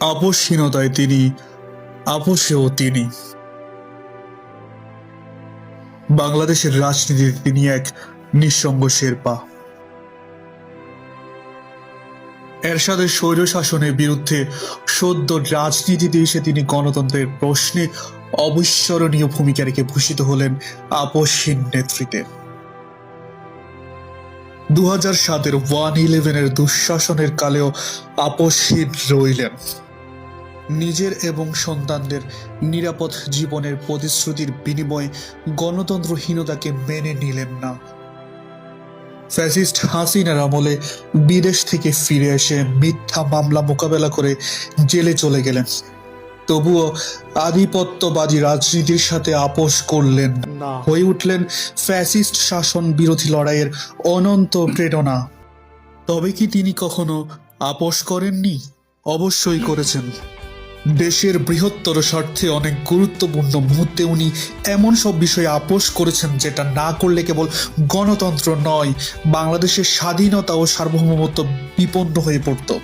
আপোষহীনতায় তিনি, আপোষেও তিনি। বাংলাদেশের রাজনীতিতে তিনি এক নিঃসঙ্গ শেরপা। এরশাদের স্বৈর শাসনের বিরুদ্ধে সদ্য রাজনীতিতে এসে তিনি গণতন্ত্রের প্রশ্নে অবিস্মরণীয় ভূমিকা রেখে ভূষিত হলেন আপসহীন নেতৃত্বে। দু হাজার সাতের ওয়ান ইলেভেনের দুঃশাসনের কালেও আপসহীন রইলেন। নিজের এবং সন্তানদের নিরাপদ জীবনের প্রতিশ্রুতির বিনিময়ে গণতন্ত্রহীনতাকে মেনে নিলেন না। ফ্যাসিস্ট হাসিনার আমলে বিদেশ থেকে ফিরে এসে মিথ্যা মামলা মোকাবেলা করে জেলে চলে গেলেন। তবুও আধিপত্যবাদী রাজনীতির সাথে আপোষ করলেন হয়ে উঠলেন ফ্যাসিস্ট শাসন বিরোধী লড়াইয়ের অনন্ত প্রেরণা। তবে কি তিনি কখনো আপোষ করেননি? অবশ্যই করেছেন। দেশের বৃহত্তর স্বার্থে অনেক গুরুত্বপূর্ণ মুহূর্তে উনি এমন সব বিষয়ে আপোষ করেছেন যেটা না করলে কেবল গণতন্ত্র নয়, বাংলাদেশের স্বাধীনতা ও সার্বভৌমত্ব বিপন্ন হয়ে পড়ত।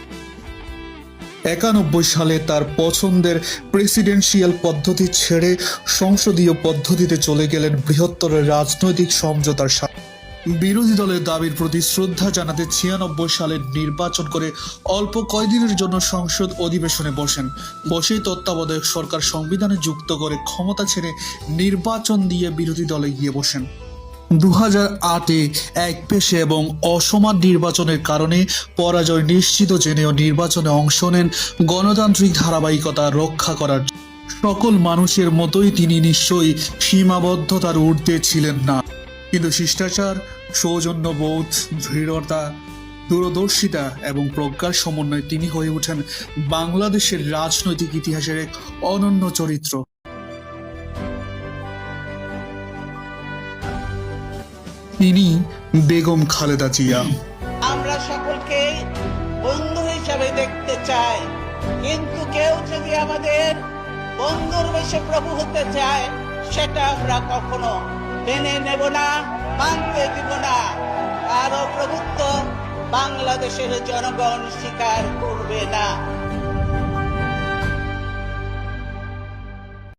একানব্বই সালে তার পছন্দের প্রেসিডেন্সিয়াল পদ্ধতি ছেড়ে সংসদীয় পদ্ধতিতে চলে গেলেন বৃহত্তর রাজনৈতিক সমঝোতার সাথে বিরোধী দলের দাবির প্রতি শ্রদ্ধা জানাতে ছিয়ানব্বই সালের নির্বাচন করে অল্প কয়দিনের জন্য সংসদ অধিবেশনে বসেন। বসেই তত্ত্বাবধায়ক সরকার সংবিধানে যুক্ত করে ক্ষমতা ছেড়ে নির্বাচন দিয়ে বিরোধী দলে গিয়ে বসেন। দু হাজার আটে এক পেশে এবং অসমান নির্বাচনের কারণে পরাজয় নিশ্চিত জেনেও নির্বাচনে অংশ নেন গণতান্ত্রিক ধারাবাহিকতা রক্ষা করার সকল মানুষের মতোই তিনি নিশ্চয়ই সীমাবদ্ধতার ঊর্ধ্বে ছিলেন না। কিন্তু শিষ্টাচার, সৌজন্যবোধ দৃঢ়তা দূরদর্শিতা এবং প্রজ্ঞার সমন্বয়ে তিনি হয়ে ওঠেন বাংলাদেশের রাজনৈতিক ইতিহাসের এক অনন্য চরিত্র। তিনি বেগম খালেদা জিয়া। আমরা সকলকে বন্ধু হিসাবে দেখতে চাই। কিন্তু কেউ যদি আমাদের বন্ধুর বেশে প্রভু হতে চায়, সেটা আমরা কখনো মেনে নেব না মানতে দিব না। কারও প্রভুত্ব বাংলাদেশের জনগণ স্বীকার করবে না।